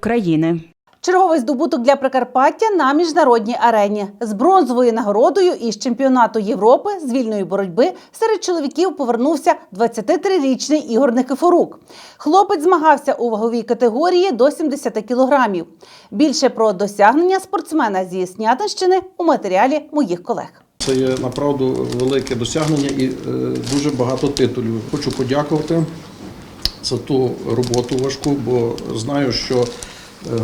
країни. Черговий здобуток для Прикарпаття на міжнародній арені з бронзовою нагородою із чемпіонату Європи з вільної боротьби серед чоловіків повернувся 23-річний Ігор Никифорук. Хлопець змагався у ваговій категорії до 70 кілограмів. Більше про досягнення спортсмена зі Снятинщини у матеріалі моїх колег. Це є направду велике досягнення і е, дуже багато титулів. Хочу подякувати за ту роботу важку, бо знаю, що е,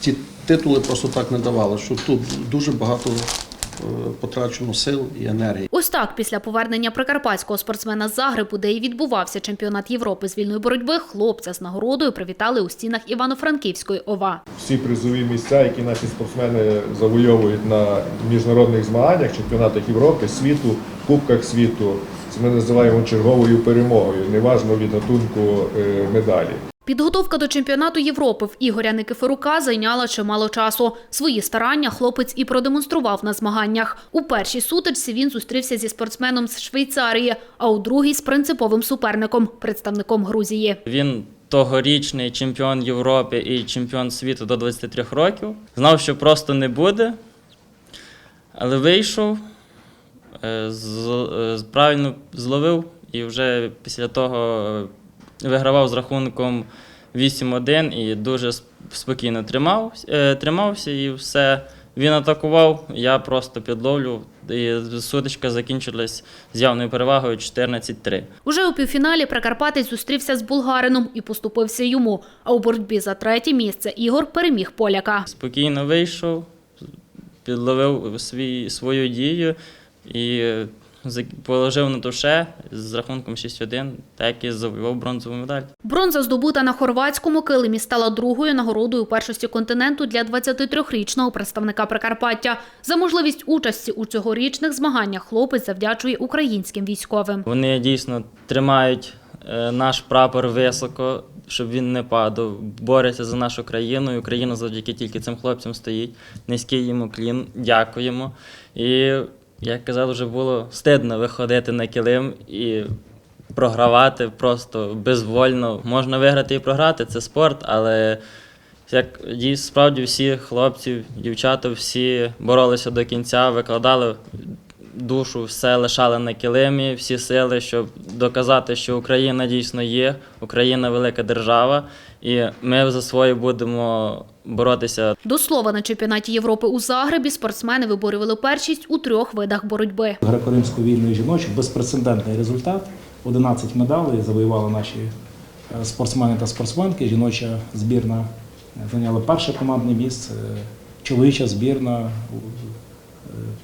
ті титули просто так не давали, що тут дуже багато е, потрачено сил і енергії. Ось так, після повернення прикарпатського спортсмена з Загребу, де і відбувався чемпіонат Європи з вільної боротьби, хлопця з нагородою привітали у стінах Івано-Франківської ОВА. всі призові місця, які наші спортсмени завойовують на міжнародних змаганнях, чемпіонатах Європи, світу, Кубках світу. Це ми називаємо черговою перемогою, неважно від гатунку е, медалі. Підготовка до чемпіонату Європи в Ігоря Никифорука зайняла чимало часу. Свої старання хлопець і продемонстрував на змаганнях. У першій сутичці він зустрівся зі спортсменом з Швейцарії, а у другій з принциповим суперником, представником Грузії. Він тогорічний чемпіон Європи і чемпіон світу до 23 років. Знав, що просто не буде, але вийшов, е, е, правильно зловив і вже після того е, вигравав з рахунком 8-1 і дуже спокійно тримав, е, тримався і все. Він атакував, я просто підловлю. І сутичка закінчилась з явною перевагою 14-3. Уже у півфіналі Прикарпатець зустрівся з булгарином і поступився йому. А у боротьбі за третє місце Ігор переміг поляка. спокійно вийшов, підловив свій, свою дію і положив на душе з рахунком 6-1, так і завоював бронзову медаль. Бронза здобута на хорватському килимі стала другою нагородою першості континенту для 23-річного представника Прикарпаття. За можливість участі у цьогорічних змаганнях хлопець завдячує українським військовим. Вони дійсно тримають е, наш прапор високо, щоб він не падав, борються за нашу країну, і Україна завдяки тільки цим хлопцям стоїть. Низький йому клін, дякуємо. І як казав, вже було стидно виходити на килим і програвати просто безвольно. Можна виграти і програти, це спорт, але як справді всі хлопці, дівчата, всі боролися до кінця, викладали душу, все лишали на килимі, всі сили, щоб доказати, що Україна дійсно є, Україна велика держава, і ми за своє будемо боротися До слова, на чемпіонаті Європи у Загребі спортсмени виборювали першість у трьох видах боротьби. Греко-римської вільної жіночі безпрецедентний результат. 11 медалей завоювали наші е, спортсмени та спортсменки. Жіноча збірна зайняла перше командне місце, е, чоловіча збірна е,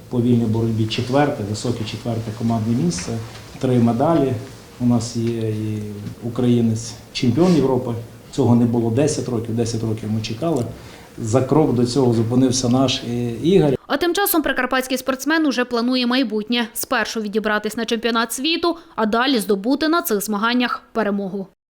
по вільній боротьбі четверте, високе четверте командне місце, три медалі. У нас є і українець чемпіон Європи. Цього не було 10 років, 10 років ми чекали. За крок до цього зупинився наш е, Ігор. А тим часом прикарпатський спортсмен уже планує майбутнє. Спершу відібратись на чемпіонат світу, а далі здобути на цих змаганнях перемогу.